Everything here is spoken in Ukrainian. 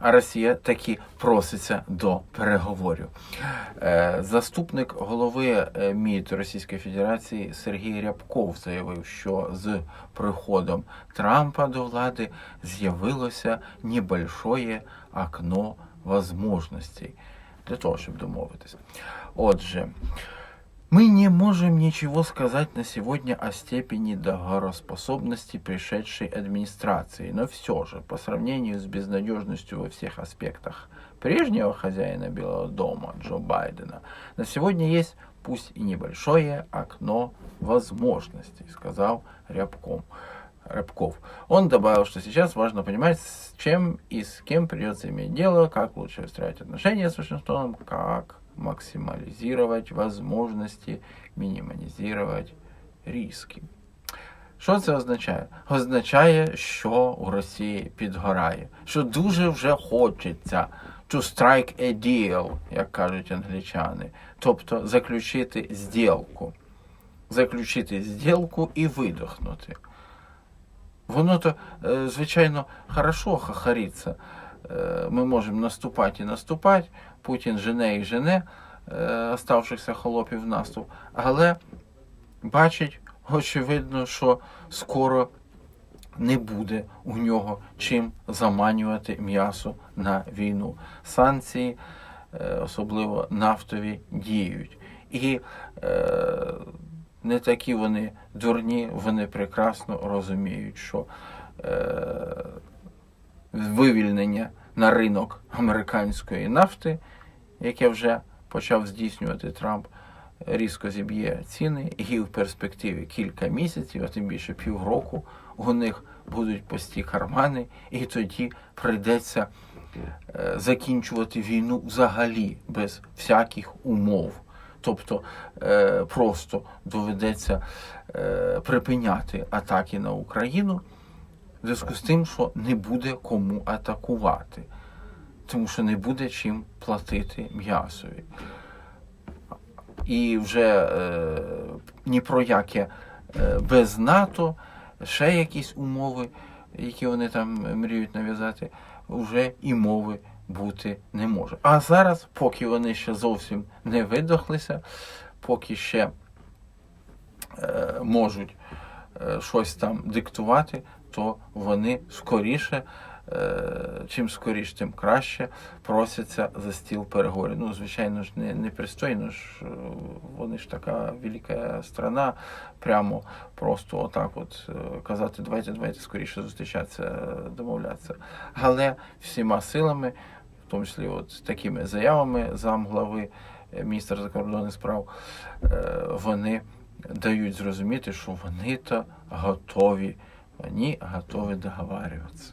а Росія таки проситься до переговорів. Е, Заступник голови е, МІД Російської Федерації Сергій Рябков заявив, що з приходом Трампа до влади з'явилося небольшое окно возможностей для того, щоб домовитися. Отже, мы не можем ничего сказать на сегодня о степени договороспособности пришедшей администрации, но все же, по сравнению с безнадежностью во всех аспектах прежнего хозяина Белого дома Джо Байдена, на сегодня есть пусть и небольшое окно возможностей, сказал Рябком. Рябков. Он добавил, что сейчас важно понимать, с чем и с кем придется иметь дело, как лучше выстраивать отношения с Вашингтоном, как максимализировать возможности, мінімізувати риски. Що це означає? Означає, що у Росії підгорає, що дуже вже хочеться to strike a deal, як кажуть англічани, тобто заключити зділку. Заключити зділку і видохнути. Воно то, е, звичайно, хорошо хахариться. Е, Ми можемо наступати і наступати, Путін жене і жене е, оставшихся холопів наступ, але бачить, очевидно, що скоро не буде у нього чим заманювати м'ясо на війну. Санкції, е, особливо нафтові, діють. І е, не такі вони дурні, вони прекрасно розуміють, що вивільнення на ринок американської нафти, яке вже почав здійснювати Трамп, різко зіб'є ціни, і в перспективі кілька місяців, а тим більше півроку, у них будуть пусті кармани, і тоді прийдеться е, закінчувати війну взагалі без всяких умов. Тобто е, просто доведеться е, припиняти атаки на Україну в зв'язку з тим, що не буде кому атакувати, тому що не буде чим платити м'ясові. І вже е, ні про яке е, без НАТО, ще якісь умови, які вони там мріють нав'язати, вже і мови бути не може. А зараз, поки вони ще зовсім не видохлися, поки ще е, можуть е, щось там диктувати, то вони скоріше, е, чим скоріше, тим краще просяться за стіл переговорів. Ну, звичайно ж, не, не пристойно ж, е, вони ж така велика страна, прямо просто отак от е, казати, давайте, давайте скоріше зустрічатися, домовлятися. Але всіма силами, в тому числі от такими заявами замглави міністра закордонних справ, вони дають зрозуміти, що вони то готові, вони готовы договарюватися.